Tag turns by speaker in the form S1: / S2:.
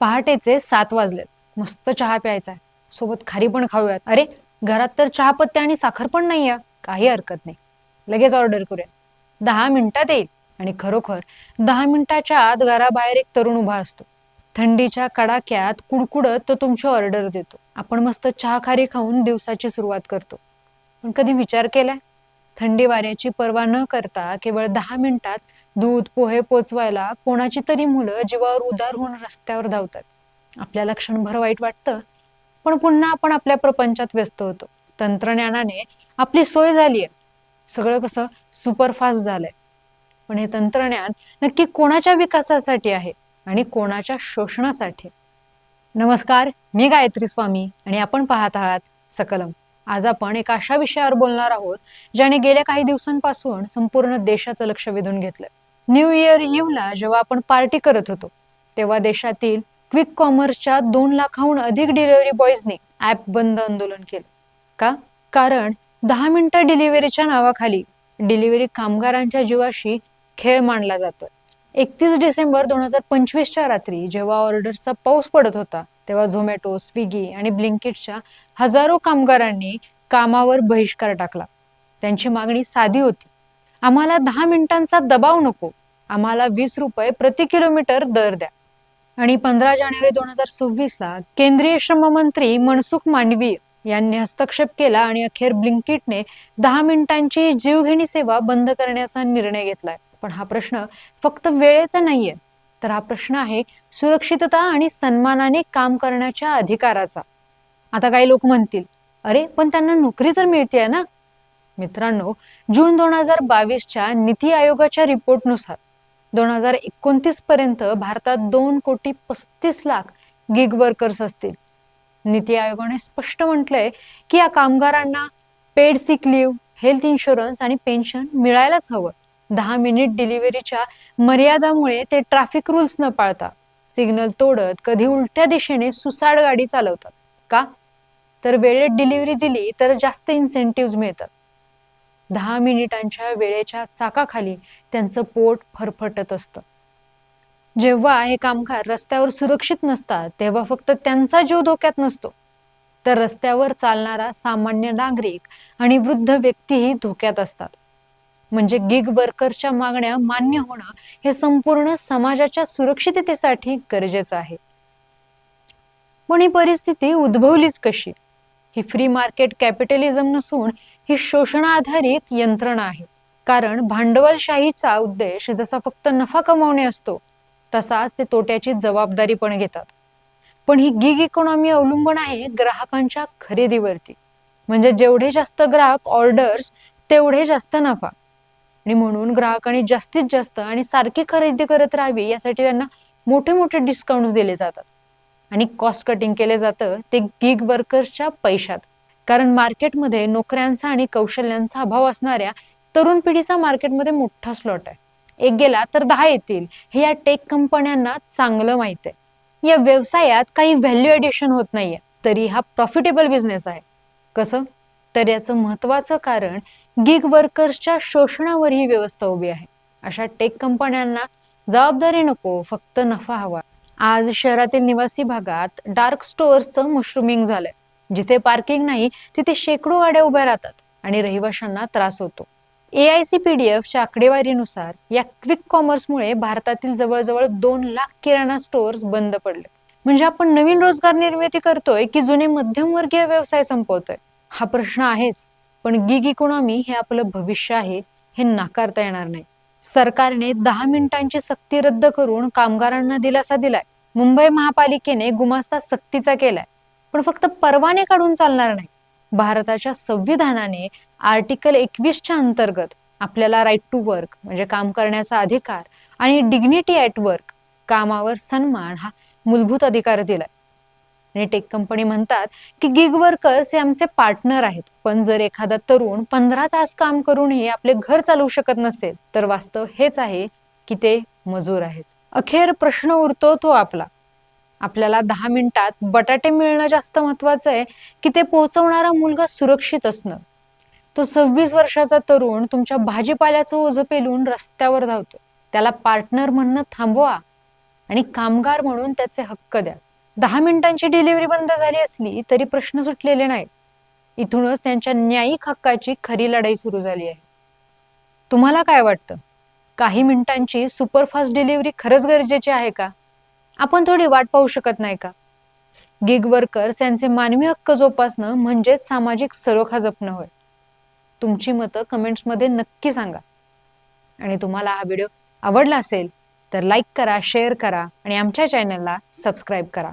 S1: पहाटेचे सात वाजलेत. मस्त चहा प्यायचा आहे. सोबत खारी पण खाऊयात. अरे घरात तर चहा पत्ते आणि साखर पण नाहीये. काही हरकत नाही. लगेच ऑर्डर करूया. दहा मिनिटात येईल. आणि खरोखर दहा मिनिटाच्या आत घराबाहेर एक तरुण उभा असतो. थंडीच्या कडाक्यात कुडकुडत तो तुमची ऑर्डर देतो. आपण मस्त चहा खारी खाऊन दिवसाची सुरुवात करतो. पण कधी विचार केलाय? थंडी वाऱ्याची पर्वा न करता केवळ दहा मिनिटात दूध पोहे पोचवायला कोणाची तरी मुलं जीवावर उदार होऊन रस्त्यावर धावतात. आपल्याला क्षणभर वाईट वाटतं पण पुन्हा आपण आपल्या प्रपंचात व्यस्त होतो. तंत्रज्ञानाने आपली सोय झाली आहे सगळं कसं सुपरफास्ट झालंय. पण हे तंत्रज्ञान नक्की कोणाच्या विकासासाठी आहे आणि कोणाच्या शोषणासाठी? नमस्कार मी गायत्री स्वामी आणि आपण पाहत आहात सकलम. आज आपण एका अशा विषयावर बोलणार आहोत ज्याने गेल्या काही दिवसांपासून संपूर्ण देशाचं लक्ष वेधून घेतलं न्यू इयर इव्हला जेव्हा आपण पार्टी करत होतो तेव्हा देशातील क्विक कॉमर्सच्या दोन लाखाहून अधिक डिलिव्हरी बॉयजनी ऍप बंद आंदोलन केलं. का? कारण दहा मिनिटं डिलिव्हरीच्या नावाखाली डिलिव्हरी कामगारांच्या जीवाशी खेळ मांडला जातोय. एकतीस डिसेंबर दोन हजार पंचवीसच्या रात्री जेव्हा ऑर्डरचा पाऊस पडत होता तेव्हा झोमॅटो स्विगी आणि ब्लिंकिटच्या हजारो कामगारांनी कामावर बहिष्कार टाकला. त्यांची मागणी साधी होती. आम्हाला दहा मिनिटांचा दबाव नको. आम्हाला वीस रुपये प्रति किलोमीटर दर द्या. आणि पंधरा जानेवारी दोन हजार सव्वीस ला केंद्रीय श्रममंत्री मनसुख मांडवीय यांनी हस्तक्षेप केला आणि अखेर ब्लिंकिटने दहा मिनिटांची जीवघेणी सेवा बंद करण्याचा निर्णय घेतलाय. पण हा प्रश्न फक्त वेळेचा नाहीये. तर हा प्रश्न आहे सुरक्षितता आणि सन्मानाने काम करण्याच्या अधिकाराचा. आता काही लोक म्हणतील अरे पण त्यांना नोकरी तर मिळते ना. मित्रांनो जून दोन हजार बावीसच्या नीती आयोगाच्या रिपोर्टनुसार दोन हजार एकोणतीस पर्यंत भारतात दोन कोटी पस्तीस लाख गिग वर्कर्स असतील. नीती आयोगाने स्पष्ट म्हटलंय की या कामगारांना paid sick leave health insurance आणि पेन्शन मिळायलाच हवं. दहा मिनिट डिलिव्हरीच्या मर्यादामुळे ते ट्रॅफिक रूल्स न पाळता सिग्नल तोडत कधी उलट्या दिशेने सुसाड गाडी चालवतात. का? तर वेळेत डिलिव्हरी दिली तर जास्त इन्सेंटिव्ह मिळतात. दहा मिनिटांच्या वेळेच्या चाकाखाली त्यांचं पोट फरफटत असतं. जेव्हा हे कामगार रस्त्यावर सुरक्षित नसतात तेव्हा फक्त त्यांचा जीव धोक्यात नसतो. तर रस्त्यावर चालणारा सामान्य नागरिक आणि वृद्ध व्यक्तीही धोक्यात असतात. म्हणजे गिग वर्करच्या मागण्या मान्य होणं हे संपूर्ण समाजाच्या सुरक्षिततेसाठी गरजेचं आहे. पण ही परिस्थिती उद्भवलीच कशी? ही फ्री मार्केट कॅपिटलिझम नसून ही शोषणाधारित यंत्रणा आहे. कारण भांडवलशाहीचा उद्देश जसा फक्त नफा कमावणे असतो तसाच ते तोट्याची जबाबदारी पण घेतात. पण ही गिग इकॉनॉमी अवलंबून आहे ग्राहकांच्या खरेदीवरती. म्हणजे जेवढे जास्त ग्राहक ऑर्डर्स तेवढे जास्त नफा. आणि म्हणून ग्राहकांनी जास्तीत जास्त आणि सारखी खरेदी करत राहावी यासाठी त्यांना मोठे मोठे डिस्काउंट दिले जातात. आणि कॉस्ट कटिंग केले जातं ते गिग वर्कर्सच्या पैशात. कारण मार्केटमध्ये नोकऱ्यांचा आणि कौशल्यांचा अभाव असणाऱ्या तरुण पिढीचा मार्केटमध्ये मोठा स्लॉट आहे. एक गेला तर दहा येतील. हे या टेक कंपन्यांना चांगलं माहीत आहे. या व्यवसायात काही व्हॅल्यू एडिशन होत नाहीये. तरी हा प्रॉफिटेबल बिझनेस आहे. कसं? तर याचं महत्वाचं कारण गिग वर्कर्सच्या शोषणावर ही व्यवस्था उभी आहे. अशा टेक कंपन्यांना जबाबदारी नको फक्त नफा हवा. आज शहरातील निवासी भागात डार्क स्टोअर्सचं मशरूमिंग झालंय. जिथे पार्किंग नाही तिथे शेकडो गाड्या उभ्या राहतात आणि रहिवाशांना त्रास होतो. A I C P D एफच्या आकडेवारीनुसार या क्विक कॉमर्समुळे भारतातील जवळजवळ दोन लाख किराणा स्टोअर्स बंद पडले. म्हणजे आपण नवीन रोजगार निर्मिती करतोय की जुने मध्यमवर्गीय व्यवसाय संपवतोय? हा प्रश्न आहेच. पण गिग इकॉनॉमी हे आपलं भविष्य आहे हे नाकारता येणार नाही. सरकारने दहा मिनिटांची सक्ती रद्द करून कामगारांना दिलासा दिलाय. मुंबई महापालिकेने गुमास्ता सक्तीचा केलाय. पण फक्त परवाने काढून चालणार नाही. भारताच्या संविधानाने आर्टिकल एकवीसच्या अंतर्गत आपल्याला राईट टू वर्क म्हणजे काम करण्याचा अधिकार आणि डिग्निटी ऍट वर्क कामावर सन्मान हा मूलभूत अधिकार दिलाय. आणि टेक कंपनी म्हणतात की गिग वर्कर्स हे आमचे पार्टनर आहेत. पण जर एखादा तरुण पंधरा तास काम करूनही आपले घर चालवू शकत नसेल तर वास्तव हेच आहे की ते मजूर आहेत. अखेर प्रश्न उरतो तो आपला. आपल्याला दहा मिनिटात बटाटे मिळणं जास्त महत्वाचं आहे की ते पोहोचवणारा मुलगा सुरक्षित असणं. तो सव्वीस वर्षाचा तरुण तुमच्या भाजीपाल्याचं ओझं पेलून रस्त्यावर धावतो. त्याला पार्टनर म्हणणं थांबवा आणि कामगार म्हणून त्याचे हक्क द्या. दहा मिनिटांची डिलिव्हरी बंद झाली असली तरी प्रश्न सुटलेले नाहीत. इथूनच त्यांच्या न्यायिक हक्काची खरी लढाई सुरू झाली आहे. तुम्हाला काय वाटतं? काही मिनिटांची सुपरफास्ट डिलिव्हरी खरंच गरजेची आहे का? आपण थोडी वाट पाहू शकत नाही का? गिग वर्कर्स यांचे मानवी हक्क जोपासणं म्हणजेच सामाजिक सरोखा जपणं होय. तुमची मतं कमेंट्समध्ये नक्की सांगा. आणि तुम्हाला हा व्हिडिओ आवडला असेल तर लाईक करा शेअर करा आणि आमच्या चॅनलला सबस्क्राईब करा.